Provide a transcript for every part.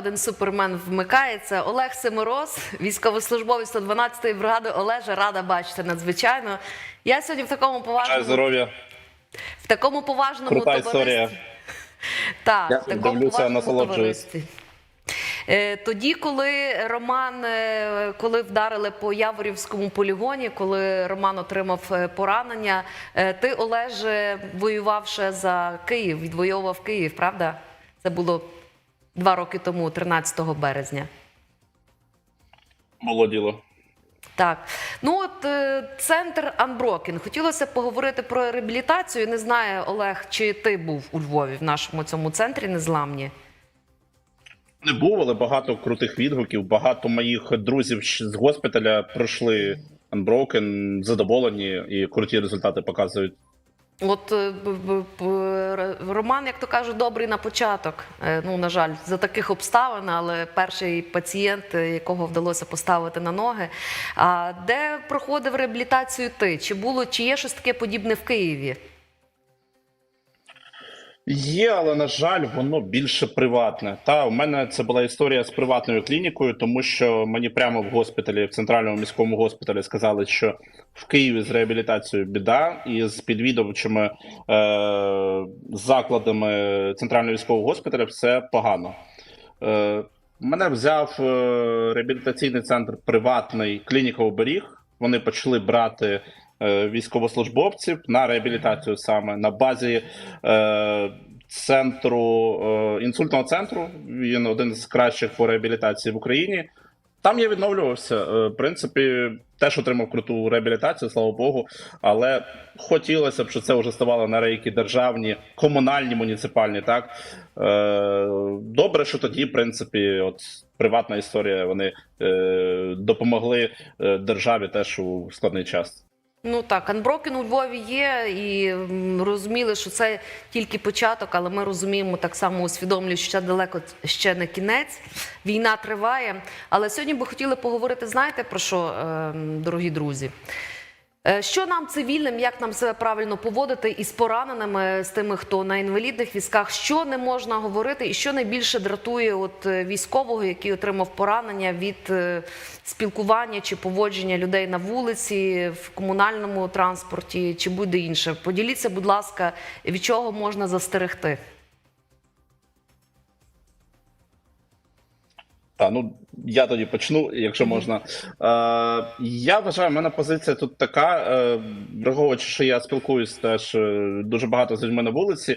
Один супермен вмикається. Олег Семороз, військовослужбовець 112-ї бригади. Олеже, рада бачити надзвичайно. Я сьогодні в такому поважному здоров'я. в такому поважному Крута історія. Так, в такому дивлюся, поважному товаристві. Е, Тоді, коли Роман, е, коли вдарили по Яворівському полігоні, коли Роман отримав е, поранення, ти, Олеже, воював ще за Київ, відвоював Київ, правда? Це було два роки тому, 13 березня. Було діло. Так, ну от е, центр Unbroken. Хотілося поговорити про реабілітацію. Не знаю, Олег, чи ти був у Львові в нашому цьому центрі незламні? Не був, але багато крутих відгуків. Багато моїх друзів з госпіталя пройшли Unbroken, задоволені і круті результати показують. От е, Роман, як то кажуть, добрий на початок. Е, Ну, на жаль, за таких обставин, але перший пацієнт, е, якого вдалося поставити на ноги. А де проходив реабілітацію ти? Чи було, чи є щось таке подібне в Києві? Є, але на жаль, воно більше приватне. Та у мене це була історія з приватною клінікою, тому що мені прямо в госпіталі, в центральному міському госпіталі, сказали, що в Києві з реабілітацією біда, і з підвідувачими е- закладами центрального військового госпіталя все погано. Е- мене взяв е- реабілітаційний центр приватний клініка оберіг. Вони почали брати військовослужбовців на реабілітацію саме на базі е, центру е, інсультного центру. Він один з кращих по реабілітації в Україні. Там я відновлювався. Е, В принципі, теж отримав круту реабілітацію, слава Богу. Але хотілося б, щоб це вже ставало на рейки державні, комунальні, муніципальні. Так Е, добре, що тоді, в принципі, от приватна історія, вони е, допомогли е, державі теж у складний час. Ну так, Анброкен у Львові є, і розуміли, що це тільки початок, але ми розуміємо так само усвідомлюємо, що ще далеко ще не кінець. Війна триває. Але сьогодні би хотіли поговорити, знаєте про що, е, дорогі друзі? Е, Що нам цивільним, як нам себе правильно поводити із пораненими, з тими, хто на інвалідних візках, що не можна говорити, і що найбільше дратує от е, військового, який отримав поранення від е, спілкування чи поводження людей на вулиці, в комунальному транспорті чи будь-де інше. Поділіться, будь ласка, від чого можна застерегти. Та ну я тоді почну, якщо можна. Е, я вважаю, в мене позиція тут така, е, враховуючи, що я спілкуюсь теж е, дуже багато з людьми на вулиці.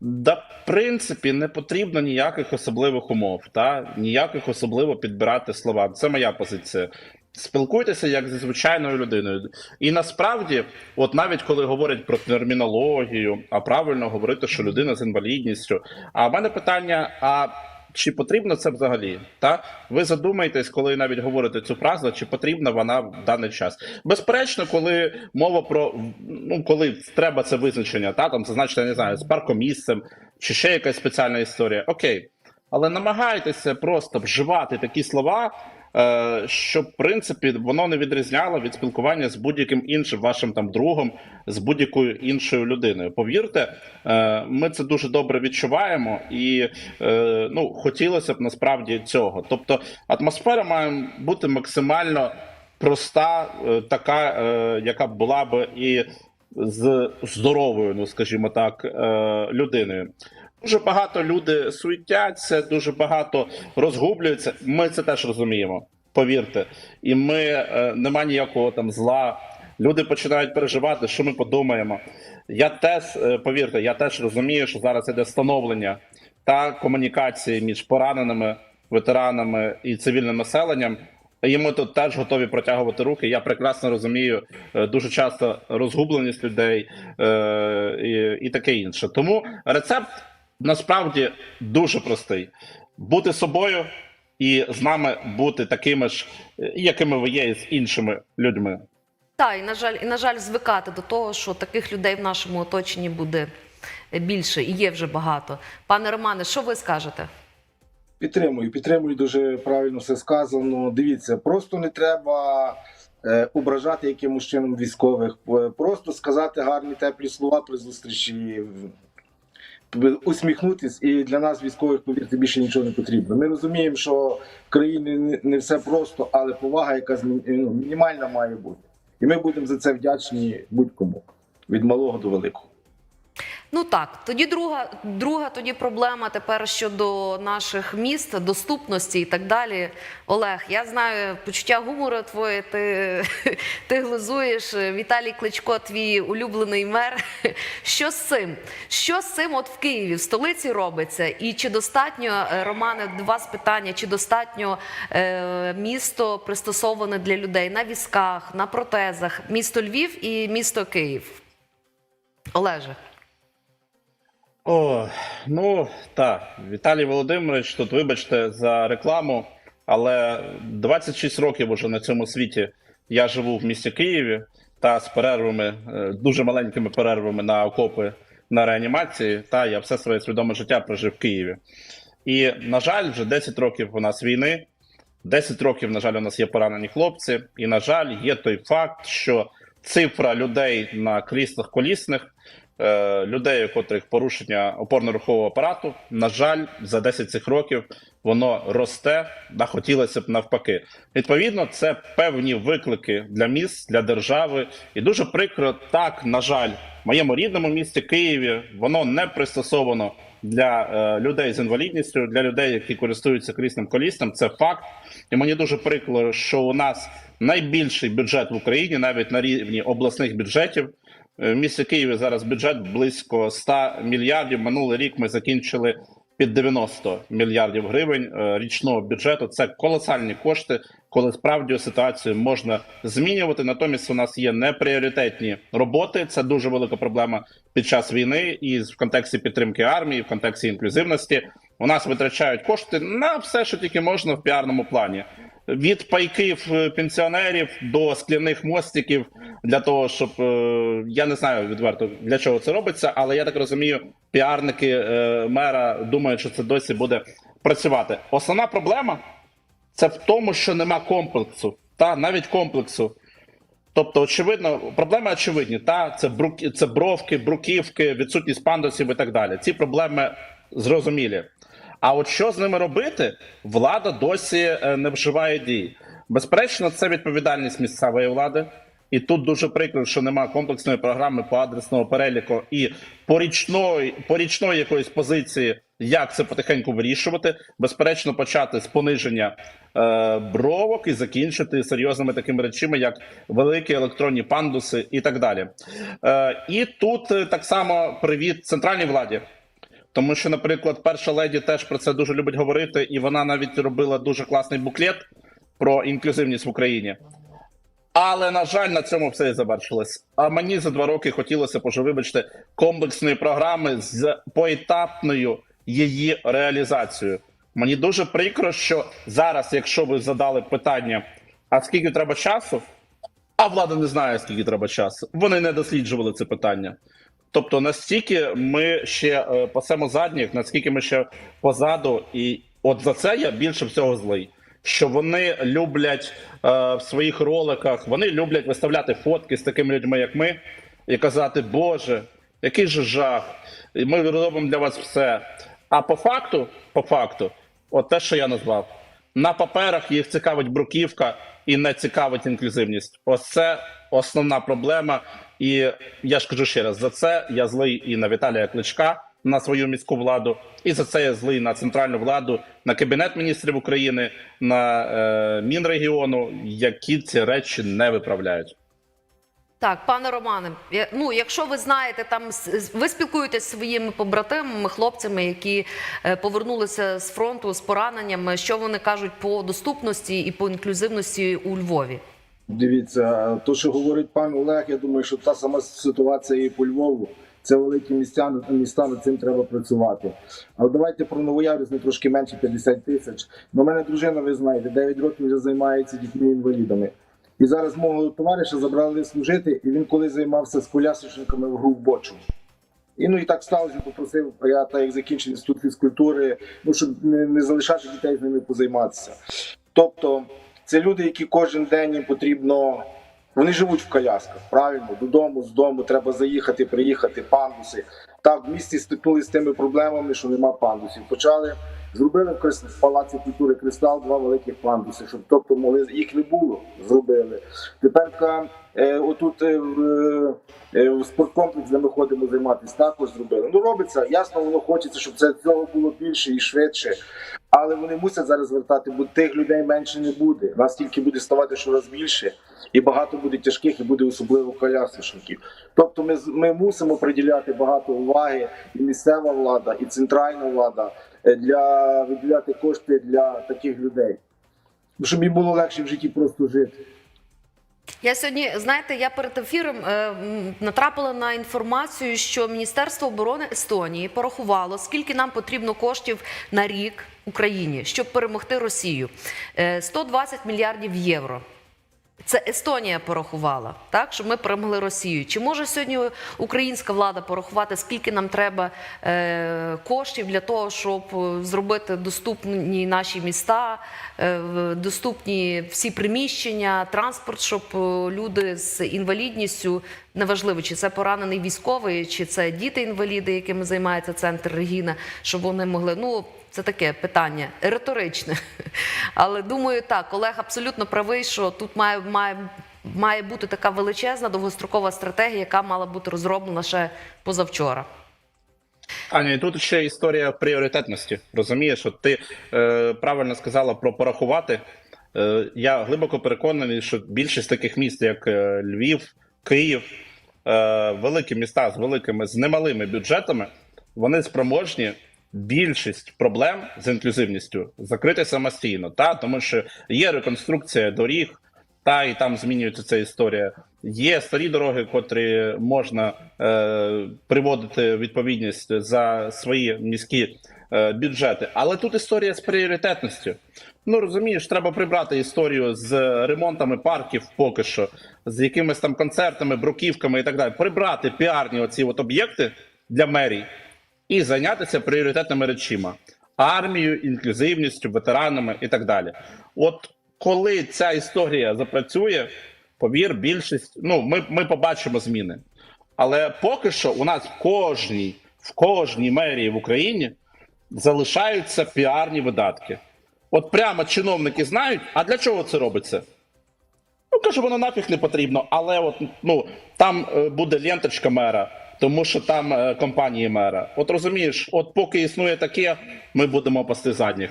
Да, в принципі, не потрібно ніяких особливих умов, та ніяких особливо підбирати слова. Це моя позиція. Спілкуйтеся як зі звичайною людиною. І насправді, от навіть коли говорять про термінологію, а правильно говорити, що людина з інвалідністю. А в мене питання: а чи потрібно це взагалі? Та ви задумаєтесь, коли навіть говорите цю фразу, чи потрібна вона в даний час? Безперечно, коли мова про ну коли треба це визначення, та там зазначити, я не знаю, з паркомісцем чи ще якась спеціальна історія. Окей, але намагайтеся просто вживати такі слова. Е, Щоб в принципі воно не відрізняло від спілкування з будь-яким іншим вашим там другом, з будь-якою іншою людиною. Повірте, е, ми це дуже добре відчуваємо, і е, ну хотілося б насправді цього. Тобто, атмосфера має бути максимально проста, така, яка була б і з здоровою, ну скажімо так, людиною. Дуже багато люди суетяться, дуже багато розгублюються. Ми це теж розуміємо. Повірте, і ми е, нема ніякого там зла. Люди починають переживати, що ми подумаємо. Я теж е, повірте, я теж розумію, що зараз іде становлення та комунікації між пораненими ветеранами і цивільним населенням. І ми тут теж готові протягувати руки. Я прекрасно розумію е, дуже часто розгубленість людей е, і, і таке інше. Тому рецепт насправді дуже простий: бути собою і з нами бути такими ж, якими ви є, і з іншими людьми. Так, і на жаль, і на жаль, звикати до того, що таких людей в нашому оточенні буде більше і є вже багато. Пане Романе, що ви скажете? Підтримую, підтримую дуже правильно все сказано. Дивіться, просто не треба е, ображати якимось чином військових, Е, просто сказати гарні теплі слова при зустрічі. Усміхнутись, і для нас, військових, повірте, більше нічого не потрібно. Ми розуміємо, що в країні не все просто, але повага, яка ну, мінімальна має бути. І ми будемо за це вдячні будь-кому від малого до великого. Ну так, тоді друга, друга тоді проблема тепер щодо наших міст, доступності і так далі. Олег, я знаю почуття гумору твоє, ти, ти глузуєш. Віталій Кличко, твій улюблений мер. Що з цим? Що з цим от в Києві, в столиці робиться? І чи достатньо, е, Романе, до вас питання, чи достатньо е, місто пристосоване для людей на візках, на протезах, місто Львів і місто Київ? Олеже. О, ну так, Віталій Володимирович, тут вибачте за рекламу, але 26 років уже на цьому світі я живу в місті Києві та з перервами, е, дуже маленькими перервами на окопи на реанімації. Та я все своє свідоме життя прожив в Києві. І, на жаль, вже 10 років у нас війни, 10 років, на жаль, у нас є поранені хлопці, і, на жаль, є той факт, що цифра людей на кріслах колісних людей, у котрих порушення опорно-рухового апарату, на жаль, за 10 цих років воно росте, а хотілося б навпаки. Відповідно, це певні виклики для міст, для держави, і дуже прикро, так на жаль, в моєму рідному місті Києві воно не пристосовано для е, людей з інвалідністю, для людей, які користуються крісним колісним. Це факт. І мені дуже прикро, що у нас найбільший бюджет в Україні, навіть на рівні обласних бюджетів. Е, В місті Києві зараз бюджет близько 100 мільярдів. Минулий рік ми закінчили під 90 мільярдів гривень е, річного бюджету. Це колосальні кошти, коли справді ситуацію можна змінювати. Натомість у нас є непріоритетні роботи. Це дуже велика проблема під час війни, і в контексті підтримки армії, в контексті інклюзивності. У нас витрачають кошти на все, що тільки можна в піарному плані. Від пайків е, пенсіонерів до скляних мостиків для того, щоб е, я не знаю відверто для чого це робиться, але я так розумію, піарники е, мера думають, що це досі буде працювати. Основна проблема це в тому, що нема комплексу, та навіть комплексу. Тобто, очевидно, проблеми очевидні. Та це бруки, це бровки, бруківки, відсутність пандусів і так далі. Ці проблеми зрозумілі. А от що з ними робити, влада досі е, не вживає дій. Безперечно, це відповідальність місцевої влади. І тут дуже прикро, що немає комплексної програми по адресного переліку і порічної, порічної якоїсь позиції, як це потихеньку вирішувати. Безперечно, почати з пониження е, бровок і закінчити серйозними такими речами, як великі електронні пандуси і так далі. Е, і тут е, так само привіт центральній владі. Тому що, наприклад, перша леді теж про це дуже любить говорити, і вона навіть робила дуже класний буклет про інклюзивність в Україні. Але на жаль, на цьому все і завершилось. А мені за два роки хотілося б вибачте, комплексної програми з поетапною її реалізацією. Мені дуже прикро, що зараз, якщо ви задали питання, а скільки треба часу, а влада не знає, скільки треба часу. Вони не досліджували це питання. Тобто, настільки ми ще е, пасемо задніх, наскільки ми ще позаду, і от за це я більше всього злий. Що вони люблять е, в своїх роликах, вони люблять виставляти фотки з такими людьми, як ми, і казати, Боже, який же жах, і ми робимо для вас все. А по факту, по факту, от те, що я назвав, на паперах їх цікавить бруківка і не цікавить інклюзивність. Ось це основна проблема. І я ж кажу ще раз: за це я злий і на Віталія Кличка, на свою міську владу, і за це я злий на центральну владу, на кабінет міністрів України, на е, Мінрегіону, які ці речі не виправляють. Так, пане Романе, ну якщо ви знаєте, там ви спілкуєтесь зі своїми побратимами, хлопцями, які е, повернулися з фронту з пораненнями, що вони кажуть по доступності і по інклюзивності у Львові? Дивіться, то, що говорить пан Олег, я думаю, що та сама ситуація і по Львову. Це великі місця, міста над цим треба працювати. Але давайте про Новояврівськ, не трошки менше 50 тисяч. У мене дружина, ви знаєте, 9 років вже займається дітьми-інвалідами. І зараз мого товариша забрали служити, і він коли займався з колясочниками в гру в бочу. І ну і так сталося, попросив, я так як закінчив інститут фізкультури, ну щоб не, не залишати дітей з ними позайматися. Тобто, це люди, які кожен день їм потрібно. Вони живуть в колясках, правильно, додому, з дому треба заїхати, приїхати, пандуси. Так, в місті стикнулися з тими проблемами, що нема пандусів. Почали зробили в палаці культури Кристал два великих пандуси, щоб тобто могли їх не було. Зробили. Тепер е, отут е, е, в спорткомплекс, де ми ходимо займатися, також зробили. Ну робиться, ясно, воно хочеться, щоб це цього було більше і швидше. Але вони мусять зараз звертати, бо тих людей менше не буде. Нас тільки буде ставати щораз більше, і багато буде тяжких, і буде особливо колясочників. Тобто, ми ми мусимо приділяти багато уваги, і місцева влада, і центральна влада для виділяти кошти для таких людей, щоб їм було легше в житті просто жити. Я сьогодні, знаєте, я перед ефіром е, натрапила на інформацію, що Міністерство оборони Естонії порахувало, скільки нам потрібно коштів на рік Україні, щоб перемогти Росію. Е, 120 мільярдів євро. Це Естонія порахувала, так щоб ми перемогли Росію. Чи може сьогодні українська влада порахувати, скільки нам треба е, коштів для того, щоб е, зробити доступні наші міста, е, доступні всі приміщення, транспорт, щоб е, люди з інвалідністю, неважливо, чи це поранений військовий, чи це діти-інваліди, якими займається центр Регіна, щоб вони могли. Ну це таке питання риторичне. Але думаю, так, Олег абсолютно правий, що тут має, має, має бути така величезна довгострокова стратегія, яка мала бути розроблена ще позавчора. Аня, і тут ще історія пріоритетності. Розумієш, от ти е, правильно сказала про порахувати. Е, я глибоко переконаний, що більшість таких міст, як е, Львів, Київ, е, великі міста з великими з немалими бюджетами, вони спроможні більшість проблем з інклюзивністю закрити самостійно. Та тому що є реконструкція доріг, та і там змінюється ця історія. Є старі дороги, котрі можна е, приводити відповідність за свої міські бюджети. Але тут історія з пріоритетністю. Ну розумієш, треба прибрати історію з ремонтами парків поки що, з якимись там концертами, бруківками і так далі. Прибрати піарні оці от об'єкти для мерій і зайнятися пріоритетними речима: армією, інклюзивністю, ветеранами і так далі. От коли ця історія запрацює, повір, більшість, ну ми, ми побачимо зміни. Але поки що у нас в кожній, в кожній мерії в Україні залишаються піарні видатки. От прямо чиновники знають, а для чого це робиться? Ну, кажу, воно нафіг не потрібно, але от ну там е, буде ленточка мера, тому що там е, компанії мера. От розумієш, от поки існує таке, ми будемо пасти задніх.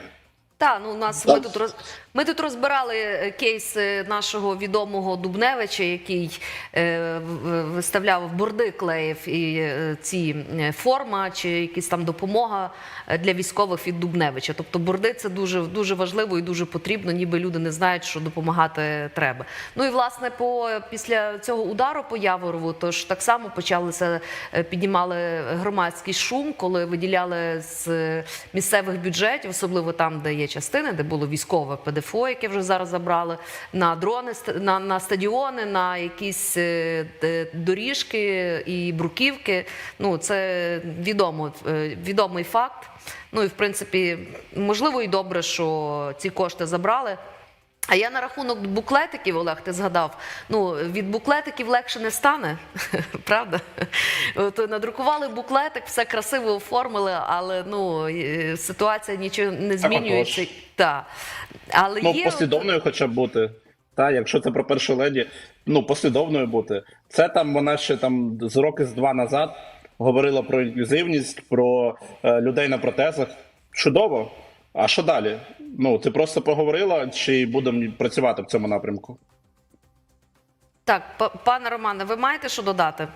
Та ну у нас ми тут роз ми тут розбирали е, кейс нашого відомого Дубневича, який е, виставляв борди клеїв і е, ці форма чи якась там допомога е, для військових від Дубневича. Тобто борди це дуже дуже важливо і дуже потрібно, ніби люди не знають, що допомагати треба. Ну і власне, по після цього удару по Яворову, тож так само почалися піднімали громадський шум, коли виділяли з місцевих бюджетів, особливо там, де є частини, де було військове ПДФО, яке вже зараз забрали, на дрони, на, на стадіони, на якісь е, доріжки і бруківки. Ну це відомо, е, відомий факт. Ну і в принципі, можливо, і добре, що ці кошти забрали. А я на рахунок буклетиків, Олег, ти згадав. Ну від буклетиків легше не стане, правда? От надрукували буклетик, все красиво оформили, але ну ситуація нічого не змінюється. отож. Та. Але Ну, є от- послідовною хоча б бути. Та, якщо це про першу леді, ну послідовною бути. Це там вона ще там з роки з два назад говорила про інклюзивність, про е, людей на протезах. Чудово. А що далі? Ну, ти просто поговорила, чи будемо працювати в цьому напрямку? так, пане Романе, ви маєте що додати?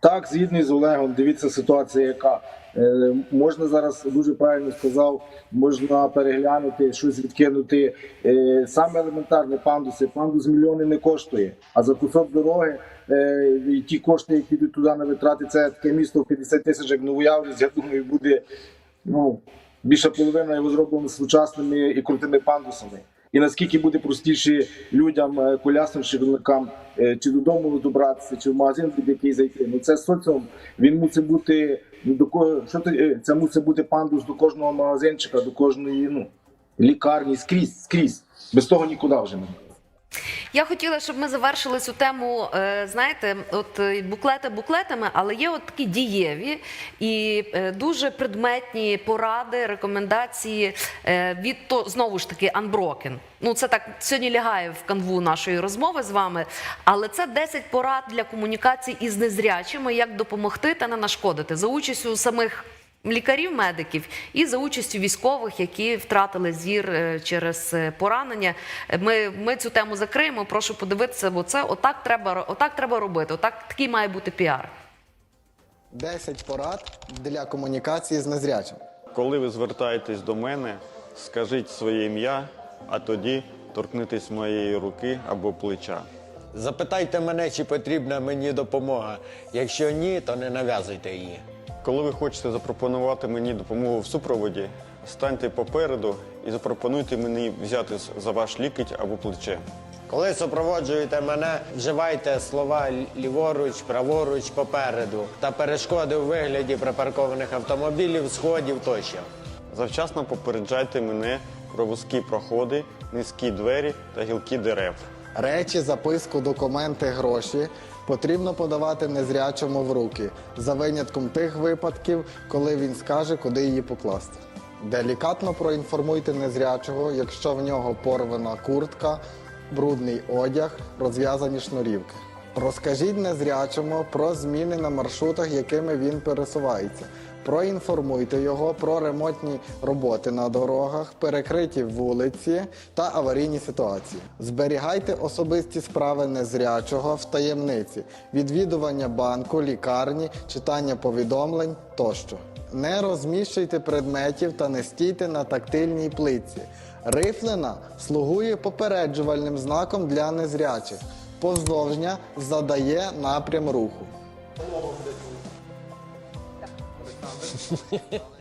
Так, згідний з Олегом, дивіться ситуація, яка Е, можна зараз дуже правильно сказав, можна переглянути щось відкинути. Е, Саме елементарне пандуси. Пандус мільйони не коштує. А за кусок дороги е, і ті кошти, які йдуть туди на витрати, це таке місто в 50 тисяч, як Новоявлюсь, я думаю, буде ну, більша половина його зроблено сучасними і крутими пандусами. І наскільки буде простіше людям, колясним колясникам, е, чи додому добратися, чи в магазин під який зайти. Ну це соціум. Він мусить бути до кого що ти, е, це мусить бути пандус до кожного магазинчика, до кожної ну, лікарні, скрізь, скрізь. Без того нікуди вже не буде. Я хотіла, щоб ми завершили цю тему. е, Знаєте, от е, буклети буклетами, але є от такі дієві і е, дуже предметні поради, рекомендації від то знову ж таки Unbroken. Ну це так сьогодні лягає в канву нашої розмови з вами. Але це 10 порад для комунікації із незрячими, як допомогти та не нашкодити за участю самих лікарів, медиків і за участю військових, які втратили зір е, через е, поранення. Ми, ми цю тему закриємо. Прошу подивитися, бо це отак треба, отак треба робити. Отак такий має бути піар. 10 порад для комунікації з незрячим. Коли ви звертаєтесь до мене, скажіть своє ім'я, а тоді торкнитесь моєї руки або плеча. Запитайте мене, чи потрібна мені допомога. Якщо ні, то не нав'язуйте її. Коли ви хочете запропонувати мені допомогу в супроводі, станьте попереду і запропонуйте мені взяти за ваш лікоть або плече. Коли супроводжуєте мене, вживайте слова ліворуч, праворуч, попереду та перешкоди у вигляді припаркованих автомобілів, сходів тощо. Завчасно попереджайте мене про вузькі проходи, низькі двері та гілкі дерев. Речі, записку, документи, гроші потрібно подавати незрячому в руки, за винятком тих випадків, коли він скаже, куди її покласти. Делікатно проінформуйте незрячого, якщо в нього порвана куртка, брудний одяг, розв'язані шнурівки. Розкажіть незрячому про зміни на маршрутах, якими він пересувається. Проінформуйте його про ремонтні роботи на дорогах, перекриті вулиці та аварійні ситуації. Зберігайте особисті справи незрячого в таємниці, відвідування банку, лікарні, читання повідомлень тощо. Не розміщуйте предметів та не стійте на тактильній плитці. Рифлена слугує попереджувальним знаком для незрячих. Поздовжня задає напрям руху. フフフフ。